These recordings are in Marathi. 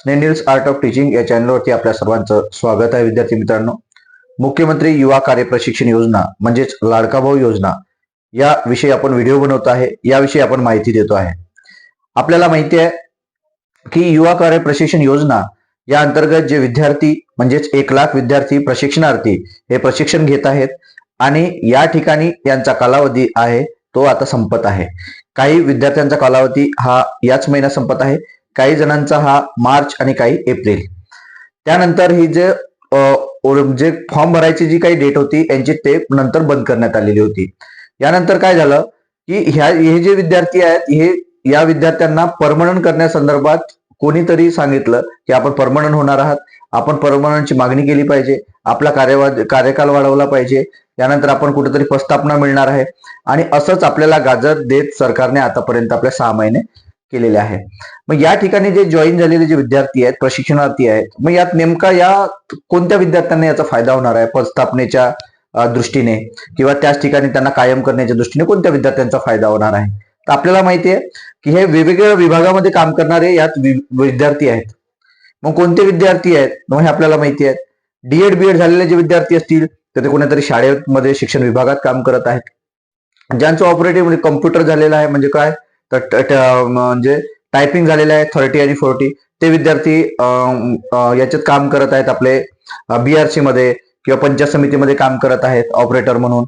स्नेनिल्स आर्ट ऑफ टीचिंग या चॅनलवरती आपल्या सर्वांचं स्वागत आहे विद्यार्थी मित्रांनो. मुख्यमंत्री युवा कार्य प्रशिक्षण योजना म्हणजेच लाडका भाऊ योजना या विषयी आपण व्हिडिओ बनवतो आहे. याविषयी आपण माहिती देतो आहे. आपल्याला माहिती आहे की युवा कार्य प्रशिक्षण योजना या अंतर्गत जे विद्यार्थी म्हणजेच एक लाख विद्यार्थी प्रशिक्षणार्थी हे प्रशिक्षण घेत आहेत आणि या ठिकाणी यांचा कालावधी आहे तो आता संपत आहे. काही विद्यार्थ्यांचा कालावधी हा याच महिन्यात संपत आहे. काही जणांचा हा मार्च आणि काही एप्रिल. त्यानंतर ही जे जे फॉर्म भरायची जी काही डेट होती यांची ते नंतर बंद करण्यात आलेली होती. यानंतर काय झालं की ह्या हे जे विद्यार्थी आहेत हे या विद्यार्थ्यांना परमनंट करण्यासंदर्भात कोणीतरी सांगितलं की आपण परमनंट होणार आहात आपण परमनंटची मागणी केली पाहिजे आपला कार्यवाद कार्यकाल वाढवला पाहिजे यानंतर आपण कुठेतरी प्रस्थापना मिळणार आहे. आणि असंच आपल्याला गाजर देत सरकारने आतापर्यंत आपल्या सहा महिने केलेले आहे. मग या ठिकाणी जे जॉईन झालेले जे विद्यार्थी आहेत प्रशिक्षणार्थी आहेत मग यात नेमका या कोणत्या विद्यार्थ्यांना याचा फायदा होणार आहे? पदस्थापनेच्या दृष्टीने किंवा त्याच ठिकाणी त्यांना कायम करण्याच्या दृष्टीने कोणत्या विद्यार्थ्यांचा फायदा होणार आहे? तर आपल्याला माहिती आहे की हे वेगवेगळ्या विभागामध्ये काम करणारे यात विद्यार्थी आहेत. मग कोणते विद्यार्थी आहेत? मग हे आपल्याला माहिती आहेत डीएड बीएड झालेले जे विद्यार्थी असतील तर ते कोणत्यातरी शाळेमध्ये शिक्षण विभागात काम करत आहेत. ज्यांचं ऑपरेटिव्ह म्हणजे कम्प्युटर झालेलं आहे म्हणजे काय? तर म्हणजे टायपिंग झालेलं आहे थर्टी आणि फोर्टी ते विद्यार्थी याच्यात काम करत आहेत आपले बीआरसी मध्ये किंवा पंचायत समितीमध्ये काम करत आहेत ऑपरेटर म्हणून.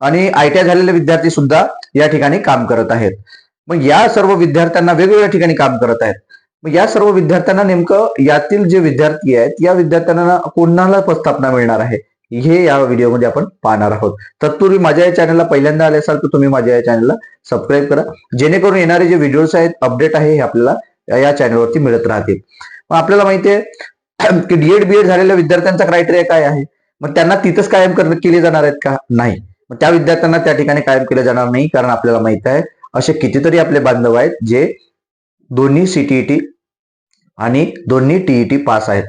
आणि आय टी आय झालेले विद्यार्थी सुद्धा या ठिकाणी काम करत आहेत. मग या सर्व विद्यार्थ्यांना वेगवेगळ्या ठिकाणी काम करत आहेत. मग या सर्व विद्यार्थ्यांना नेमकं यातील जे विद्यार्थी आहेत या विद्यार्थ्यांना कोणाला प्रस्थापना मिळणार आहे? हे या व्हिडिओमध्ये आपण पाहणार आहोत. तत्पूर्वी माझ्या या चॅनलला पहिल्यांदा आले असाल तर तुम्ही माझ्या या चॅनलला सबस्क्राईब करा. जेणेकरून येणारे जे व्हिडिओज आहेत अपडेट आहे हे आपल्याला या चॅनलवरती मिळत राहतील. मग आपल्याला माहिती आहे की डीएड बीएड झालेल्या विद्यार्थ्यांचा क्रायटेरिया काय आहे? मग त्यांना तिथंच कायम केले जाणार आहेत का? नाही. मग त्या विद्यार्थ्यांना त्या ठिकाणी कायम केले जाणार नाही कारण आपल्याला माहीत आहे असे कितीतरी आपले बांधव आहेत जे दोन्ही सीटीईटी आणि दोन्ही टीईटी पास आहेत.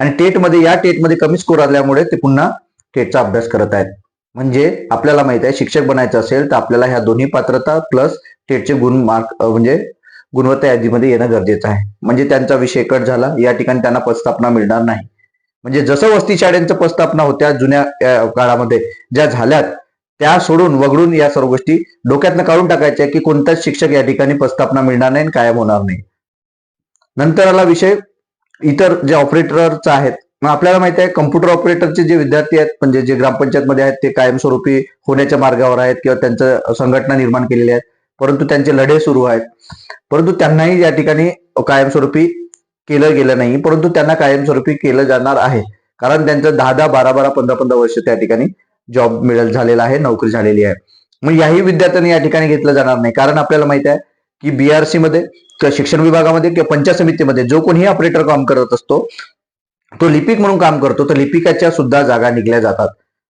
आणि टेटमध्ये या टेटमध्ये कमी स्कोर आल्यामुळे ते पुन्हा टेटचा अभ्यास करत आहेत. म्हणजे आपल्याला माहीत आहे शिक्षक बनायचं असेल तर आपल्याला ह्या दोन्ही पात्रता प्लस टेटचे गुण मार्क म्हणजे गुणवत्ता यादीमध्ये येणं गरजेचं आहे. म्हणजे त्यांचा विषय कट झाला या ठिकाणी त्यांना पदस्थापना मिळणार नाही. म्हणजे जसं वस्ती शाळेंचं पदस्थापना होत्या जुन्या काळामध्ये ज्या झाल्यात त्या सोडून वगळून या सर्व गोष्टी डोक्यातनं काढून टाकायच्या की कोणताच शिक्षक या ठिकाणी पदस्थापना मिळणार नाही आणि कायम होणार नाही. नंतर आला विषय इतर जे ऑपरेटरच आहेत मग आपल्याला माहिती आहे कम्प्युटर ऑपरेटरचे जे विद्यार्थी आहेत म्हणजे जे ग्रामपंचायत मध्ये आहेत ते कायमस्वरूपी होण्याच्या मार्गावर आहेत किंवा त्यांचं संघटना निर्माण केलेली आहेत परंतु त्यांचे लढे सुरू आहेत. परंतु त्यांनाही या ठिकाणी कायमस्वरूपी केलं गेलं नाही परंतु त्यांना कायमस्वरूपी केलं जाणार आहे. कारण त्यांचं दहा दहा बारा बारा पंधरा पंधरा वर्ष त्या ठिकाणी जॉब मिळेल झालेला आहे नोकरी झालेली आहे. मग याही विद्यार्थ्यांनी या ठिकाणी घेतलं जाणार नाही. कारण आपल्याला माहिती आहे की बीआरसी मध्ये किंवा शिक्षण विभागामध्ये किंवा पंचायत समितीमध्ये जो कोणीही ऑपरेटर काम करत असतो तो लिपिक म्हणून काम करतो तर लिपिकाच्या सुद्धा जागा निघल्या जातात.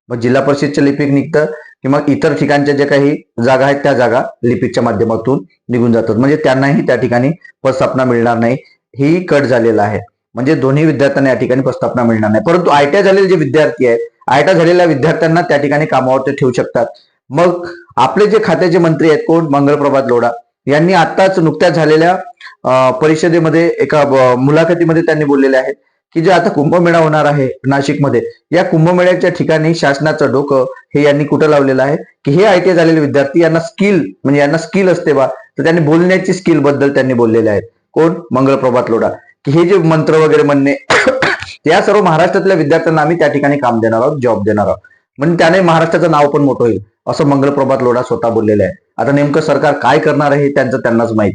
मग जिल्हा परिषदचे लिपिक निघतं किंवा इतर ठिकाणच्या ज्या काही जागा आहेत त्या जागा लिपिकच्या माध्यमातून निघून जातात. म्हणजे त्यांनाही त्या ठिकाणी प्रस्थापना मिळणार नाही. ही कट झालेला आहे. म्हणजे दोन्ही विद्यार्थ्यांना या ठिकाणी प्रस्थापना मिळणार नाही. परंतु आयटीआय झालेले जे विद्यार्थी आहेत आयटीआय झालेल्या विद्यार्थ्यांना त्या ठिकाणी कामावर ते ठेवू शकतात. मग आपले जे खात्याचे मंत्री आहेत कोण? मंगलप्रभात लोढा. यांनी आताच नुकत्याच झालेल्या परिषदेमध्ये एका मुलाखतीमध्ये त्यांनी बोललेले आहेत की जे आता कुंभमेळा होणार आहे नाशिकमध्ये या कुंभमेळ्याच्या ठिकाणी शासनाचं डोकं हे यांनी कुठं लावलेलं आहे? की हे आय टी झालेले विद्यार्थी यांना स्किल म्हणजे यांना स्किल असते बा तर त्यांनी बोलण्याची स्किलबद्दल त्यांनी बोललेले आहेत. कोण? मंगलप्रभात लोढा. की हे जे मंत्र वगैरे म्हणणे या सर्व महाराष्ट्रातल्या विद्यार्थ्यांना आम्ही त्या ठिकाणी काम देणार आहोत जॉब देणार आहोत. म्हणजे त्याने महाराष्ट्राचं नाव पण मोठं होईल असं मंगलप्रभात लोढा स्वतः बोललेलं आहे. आता नेमकं सरकार काय करणार आहे हे त्यांचं त्यांनाच माहीत.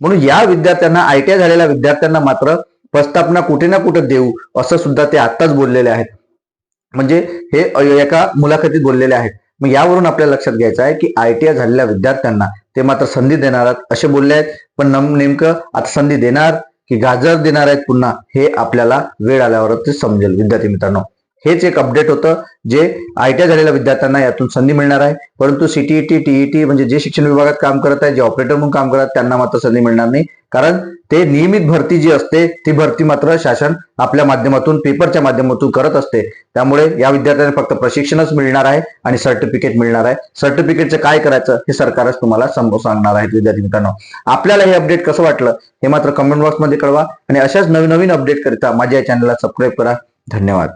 म्हणून या विद्यार्थ्यांना आयटीआय झालेल्या विद्यार्थ्यांना मात्र प्रस्थापना कुठे ना कुठे देऊ असं सुद्धा ते आत्ताच बोललेले आहेत. म्हणजे हे एका मुलाखतीत बोललेले आहेत. मग यावरून आपल्याला लक्षात घ्यायचं आहे की आयटीआय झालेल्या विद्यार्थ्यांना ते मात्र संधी देणार आहेत असे बोलले आहेत. पण नेमकं आता संधी देणार की गाजर देणार आहेत पुन्हा हे आपल्याला वेळ आल्यावरच समजेल. विद्यार्थी मित्रांनो हेच एक अपडेट होतं जे आय टी झालेल्या विद्यार्थ्यांना यातून संधी मिळणार आहे. परंतु सीटीईटी टीईटी म्हणजे जे शिक्षण विभागात काम करत आहे जे ऑपरेटर म्हणून काम करत त्यांना मात्र संधी मिळणार नाही. कारण ते नियमित भरती जी असते ती भरती मात्र शासन आपल्या माध्यमातून पेपरच्या माध्यमातून करत असते. त्यामुळे या विद्यार्थ्यांना फक्त प्रशिक्षणच मिळणार आहे आणि सर्टिफिकेट मिळणार आहे. सर्टिफिकेटचं काय करायचं हे सरकारच तुम्हाला समोर सांगणार आहे विद्यार्थी मित्रांनो. आपल्याला हे अपडेट कसं वाटलं हे मात्र कमेंट बॉक्समध्ये कळवा. आणि अशाच नवीन नवीन अपडेट करिता माझ्या या चॅनलला सबस्क्राईब करा. धन्यवाद.